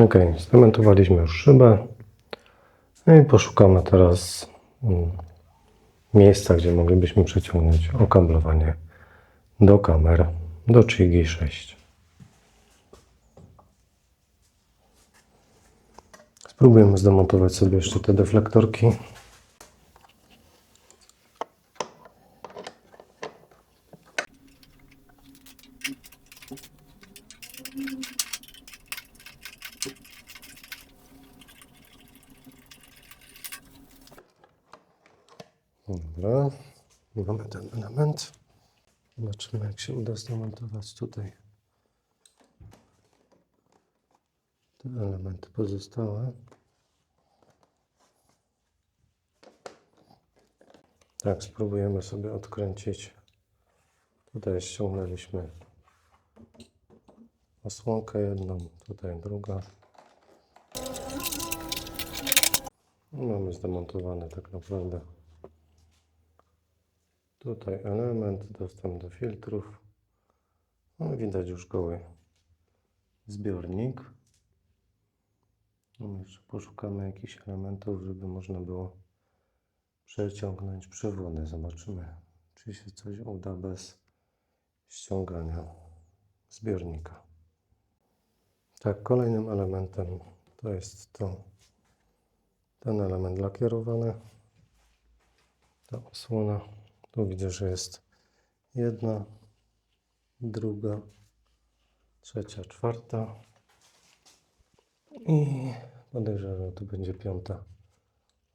Ok, zdemontowaliśmy już szybę. No i poszukamy teraz mm, miejsca, gdzie moglibyśmy przeciągnąć okablowanie do kamer do Chigi 6. Spróbujemy zdemontować sobie jeszcze te deflektorki. Dobra, mamy ten element. Zobaczymy, jak się uda zdemontować tutaj te elementy pozostałe. Tak, spróbujemy sobie odkręcić. Tutaj ściągnęliśmy osłonkę jedną, tutaj druga. Mamy zdemontowane tak naprawdę Tutaj element, dostęp do filtrów. No, widać już goły zbiornik. No, jeszcze poszukamy jakichś elementów, żeby można było przeciągnąć przewody. Zobaczymy, czy się coś uda bez ściągania zbiornika. Tak, kolejnym elementem to jest to ten element lakierowany. Ta osłona. Tu widzę, że jest jedna, druga, trzecia, czwarta i podejrzewam, że tu będzie piąta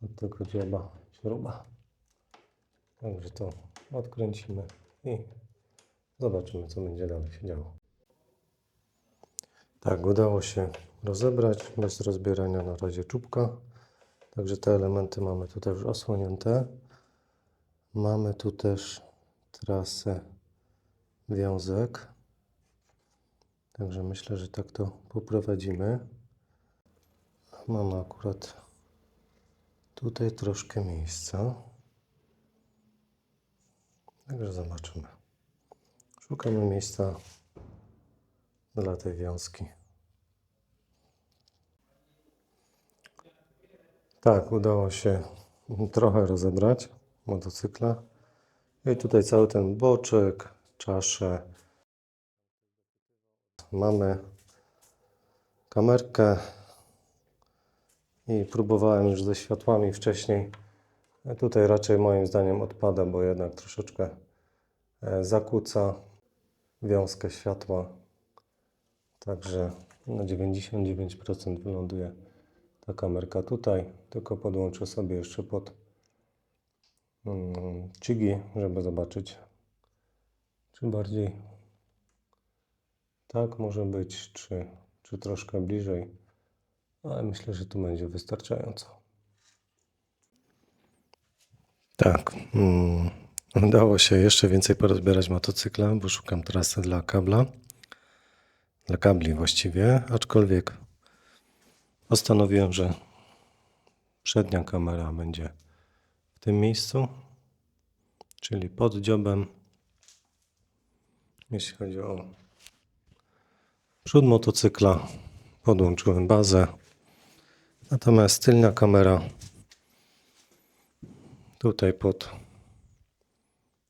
od tego dzioba śruba. Także to odkręcimy i zobaczymy, co będzie dalej się działo. Tak, udało się rozebrać bez rozbierania na razie czubka. Także te elementy mamy tutaj już osłonięte. Mamy tu też trasę wiązek. Także myślę, że tak to poprowadzimy. Mamy akurat tutaj troszkę miejsca. Także zobaczymy. Szukamy miejsca dla tej wiązki. Tak, udało się trochę rozebrać motocykla. I tutaj cały ten boczek, czaszę. Mamy kamerkę i próbowałem już ze światłami wcześniej. Tutaj raczej moim zdaniem odpada, bo jednak troszeczkę e, zakłóca wiązkę światła. Także na 99% wyląduje ta kamerka tutaj. Tylko podłączę sobie jeszcze pod mm, Chigi, żeby zobaczyć, czy bardziej tak może być, czy, czy troszkę bliżej. Ale myślę, że tu będzie wystarczająco. Tak. Mm, udało się jeszcze więcej porozbierać motocykla, bo szukam trasy dla kabla. Dla kabli właściwie, aczkolwiek postanowiłem, że przednia kamera będzie tym miejscu, czyli pod dziobem. Jeśli chodzi o przód motocykla, podłączyłem bazę. Natomiast tylna kamera tutaj pod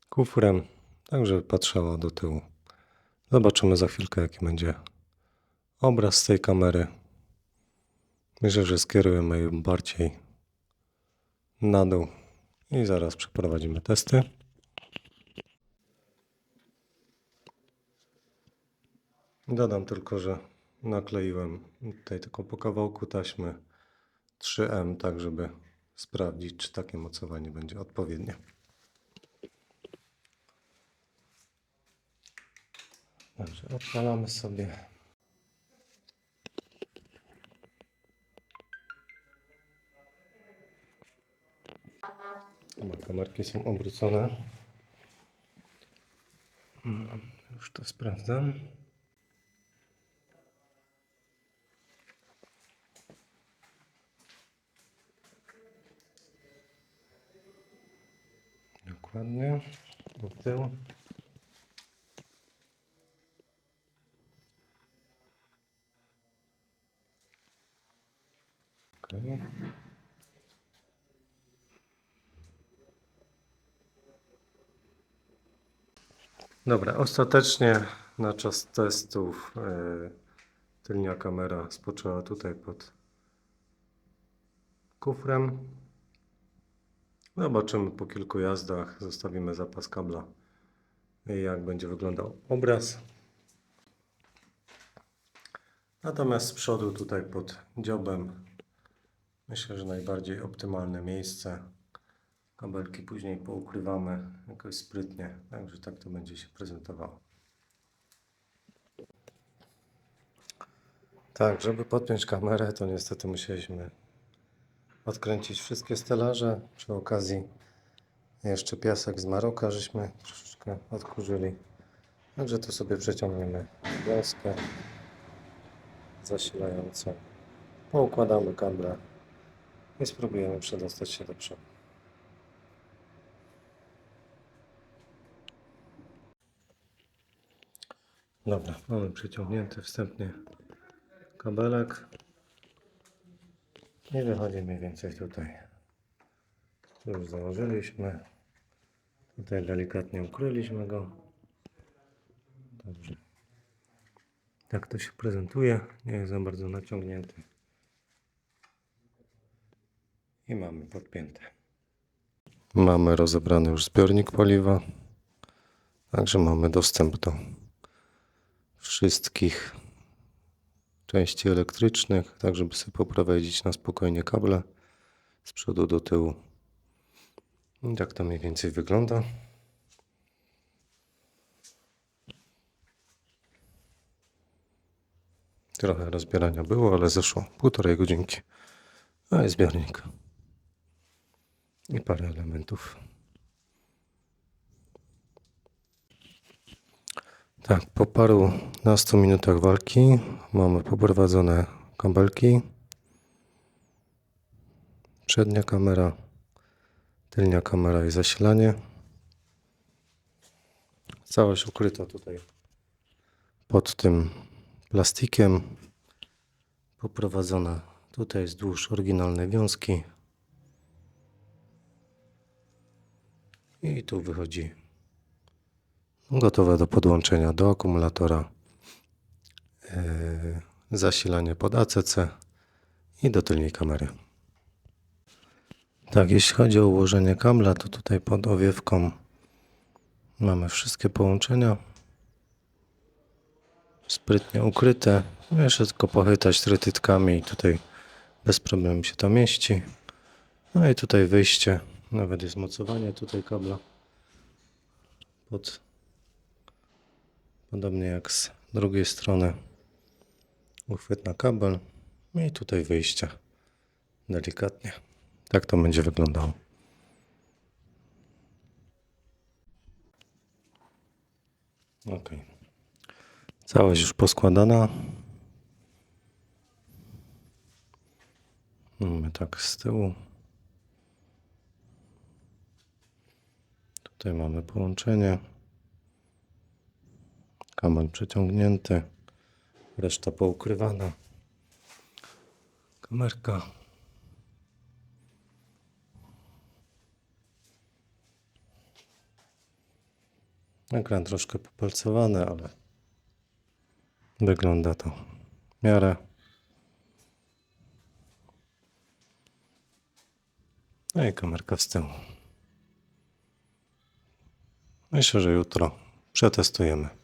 kufrem, także patrzała do tyłu. Zobaczymy za chwilkę, jaki będzie obraz z tej kamery. Myślę, że skierujemy ją bardziej na dół i zaraz przeprowadzimy testy. Dodam tylko, że nakleiłem tutaj tylko po kawałku taśmy 3M, tak żeby sprawdzić, czy takie mocowanie będzie odpowiednie. Dobrze, odpalamy sobie. Kamerki są obrócone. Mm, Już to sprawdzam. Dokładnie. Do tyłu. Okej. Dobra, ostatecznie na czas testów e, tylnia kamera spoczęła tutaj pod kufrem. Zobaczymy po kilku jazdach, zostawimy zapas kabla jak będzie wyglądał obraz. Natomiast z przodu tutaj pod dziobem myślę, że najbardziej optymalne miejsce. Kabelki później poukrywamy jakoś sprytnie, także tak to będzie się prezentowało. Tak, żeby podpiąć kamerę, to niestety musieliśmy odkręcić wszystkie stelaże. Przy okazji jeszcze piasek z Maroka żeśmy troszeczkę odkurzyli. Także tu sobie przeciągniemy wiązkę zasilającą. Poukładamy kable i spróbujemy przedostać się do przodu. Dobra, mamy przeciągnięty wstępnie kabelek i wychodzi mniej więcej tutaj. Tu już założyliśmy. Tutaj delikatnie ukryliśmy go. Dobrze. Tak to się prezentuje. Nie jest za bardzo naciągnięty. I mamy podpięte. Mamy rozebrany już zbiornik paliwa. Także mamy dostęp do wszystkich części elektrycznych, tak żeby sobie poprowadzić na spokojnie kable z przodu do tyłu. I tak to mniej więcej wygląda. Trochę rozbierania było, ale zeszło półtorej godzinki. A jest zbiornik. I parę elementów. Tak, po paru nastu minutach walki mamy poprowadzone kabelki. Przednia kamera, tylnia kamera i zasilanie. Całość ukryta tutaj pod tym plastikiem. Poprowadzona tutaj wzdłuż oryginalnej wiązki. I tu wychodzi gotowe do podłączenia do akumulatora. Yy, zasilanie pod ACC i do tylnej kamery. Tak, jeśli chodzi o ułożenie kabla, to tutaj pod owiewką mamy wszystkie połączenia sprytnie ukryte. Jeszcze tylko pochytać trytytkami i tutaj bez problemu się to mieści. No i tutaj wyjście, nawet jest mocowanie tutaj kabla pod Podobnie jak z drugiej strony uchwyt na kabel i tutaj wyjście delikatnie. Tak to będzie wyglądało. Ok. Całość już poskładana. Mamy tak z tyłu. Tutaj mamy połączenie. Kaman przeciągnięty, reszta poukrywana. Kamerka. Ekran troszkę popalcowany, ale wygląda to w miarę. No i kamerka z tyłu. Myślę, że jutro przetestujemy.